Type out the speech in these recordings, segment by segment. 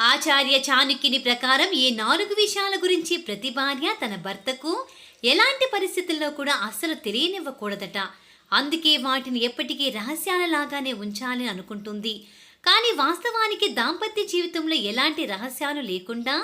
ఆచార్య చాణుక్యుని ప్రకారం ఈ నాలుగు విషయాల గురించి ప్రతి భార్య తన భర్తకు ఎలాంటి పరిస్థితుల్లో కూడా అస్సలు తెలియనివ్వకూడదట. అందుకే వాటిని ఎప్పటికీ రహస్యాలలాగానే ఉంచాలని అనుకుంటుంది. కానీ వాస్తవానికి దాంపత్య జీవితంలో ఎలాంటి రహస్యాలు లేకుండా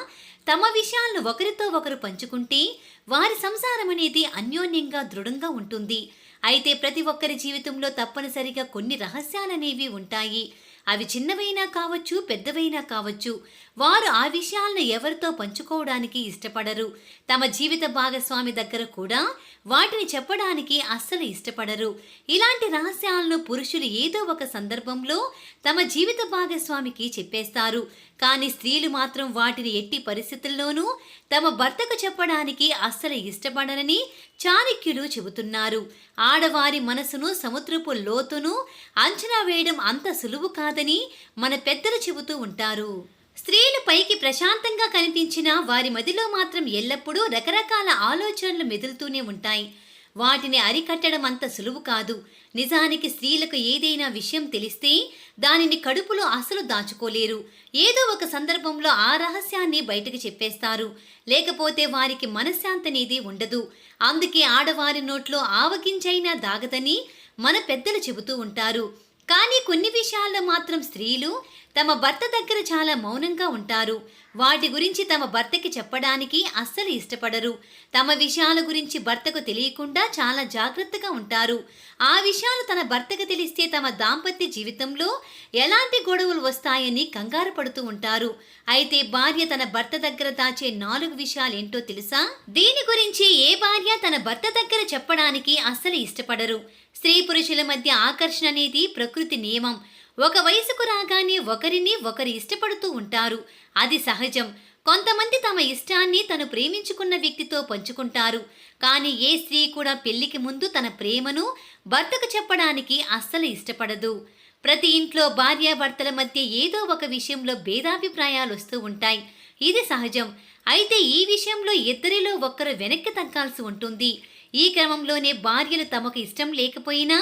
తమ విషయాలను ఒకరితో ఒకరు పంచుకుంటే వారి సంసారం అనేది అన్యోన్యంగా దృఢంగా ఉంటుంది. అయితే ప్రతి ఒక్కరి జీవితంలో తప్పనిసరిగా కొన్ని రహస్యాలనేవి ఉంటాయి. అవి చిన్నవైనా కావచ్చు పెద్దవైనా కావచ్చు వారు ఆ విషయాలను ఎవరితో పంచుకోవడానికి ఇష్టపడరు. తమ జీవిత భాగస్వామి దగ్గర కూడా వాటిని చెప్పడానికి అస్సలు ఇష్టపడరు. ఇలాంటి రహస్యాలను పురుషులు ఏదో ఒక సందర్భంలో తమ జీవిత భాగస్వామికి చెప్పేస్తారు. కానీ స్త్రీలు మాత్రం వాటిని ఎట్టి పరిస్థితుల్లోనూ తమ భర్తకు చెప్పడానికి అస్సలు ఇష్టపడరని చాణక్యులు చెబుతున్నారు. ఆడవారి మనసును సముద్రపు లోతును అంచనా వేయడం అంత సులువు కాదు. ఉన్నదని మన పెద్దలు చెబుతూ ఉంటారు. స్త్రీలు పైకి ప్రశాంతంగా కనిపించినా వారి మదిలో మాత్రం ఎల్లప్పుడూ రకరకాల ఆలోచనలు మెదులుతూనే ఉంటాయి. వాటిని అరికట్టడం అంత సులువు కాదు. నిజానికి స్త్రీలకు ఏదైనా విషయం తెలిస్తే దానిని కడుపులో అసలు దాచుకోలేరు. ఏదో ఒక సందర్భంలో ఆ రహస్యాన్ని బయటకు చెప్పేస్తారు. లేకపోతే వారికి మనశ్శాంతి అనేది ఉండదు. అందుకే ఆడవారి నోట్లో ఆవగించైనా దాగదని మన పెద్దలు చెబుతూ ఉంటారు. కానీ కొన్ని విషయాల్లో మాత్రం స్త్రీలు తమ భర్త దగ్గర చాలా మౌనంగా ఉంటారు. వాటి గురించి తమ భర్తకి చెప్పడానికి అస్సలు ఇష్టపడరు. తమ విషయాల గురించి భర్తకు తెలియకుండా చాలా జాగ్రత్తగా ఉంటారు. ఆ విషయాలు తన భర్తకు తెలిస్తే తమ దాంపత్య జీవితంలో ఎలాంటి గొడవలు వస్తాయని కంగారు పడుతూ ఉంటారు. అయితే భార్య తన భర్త దగ్గర దాచే నాలుగు విషయాలు ఏంటో తెలుసా? దీని గురించి ఏ భార్య తన భర్త దగ్గర చెప్పడానికి అస్సలు ఇష్టపడరు. స్త్రీ పురుషుల మధ్య ఆకర్షణ అనేది ప్రకృతి నియమం. ఒక వయసుకు రాగానే ఒకరిని ఒకరు ఇష్టపడుతూ ఉంటారు. అది సహజం. కొంతమంది తమ ఇష్టాన్ని తను ప్రేమించుకున్న వ్యక్తితో పంచుకుంటారు. కానీ ఏ స్త్రీ కూడా పెళ్ళికి ముందు తన ప్రేమను భర్తకు చెప్పడానికి అస్సలు ఇష్టపడదు. ప్రతి ఇంట్లో భార్యాభర్తల మధ్య ఏదో ఒక విషయంలో భేదాభిప్రాయాలు వస్తూ ఉంటాయి. ఇది సహజం. అయితే ఈ విషయంలో ఇద్దరిలో ఒక్కరు వెనక్కి తగ్గాల్సి ఉంటుంది. ఈ క్రమంలోనే భార్యలు తమకు ఇష్టం లేకపోయినా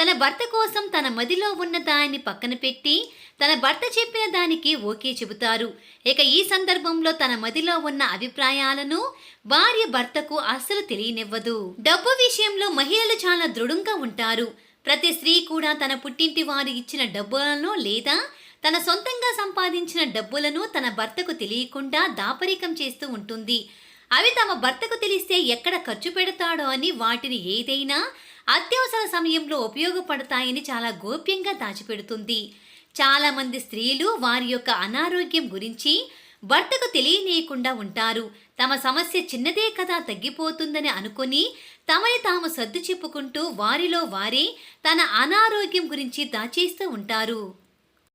తన భర్త కోసం తన మదిలో ఉన్న దాన్ని పక్కన పెట్టి తన భర్త చెప్పిన దానికి ఓకే చెబుతారు. ఇక ఈ సందర్భంలో తన మదిలో ఉన్న అభిప్రాయాలను భార్య భర్తకు అస్సలు తెలియనివ్వదు. డబ్బు విషయంలో మహిళలు చాలా దృఢంగా ఉంటారు. ప్రతి స్త్రీ కూడా తన పుట్టింటి వారు ఇచ్చిన డబ్బులను లేదా తన సొంతంగా సంపాదించిన డబ్బులను తన భర్తకు తెలియకుండా దాపరికం చేస్తూ ఉంటుంది. అవి తమ భర్తకు తెలిస్తే ఎక్కడ ఖర్చు పెడతాడో అని వాటిని ఏదైనా అత్యవసర సమయంలో ఉపయోగపడతాయని చాలా గోప్యంగా దాచిపెడుతుంది. చాలామంది స్త్రీలు వారి యొక్క అనారోగ్యం గురించి భర్తకు తెలియనీయకుండా ఉంటారు. తమ సమస్య చిన్నదే కదా తగ్గిపోతుందని అనుకుని తమని తాము సర్దు చెప్పుకుంటూ వారిలో వారే తన అనారోగ్యం గురించి దాచేస్తూ ఉంటారు.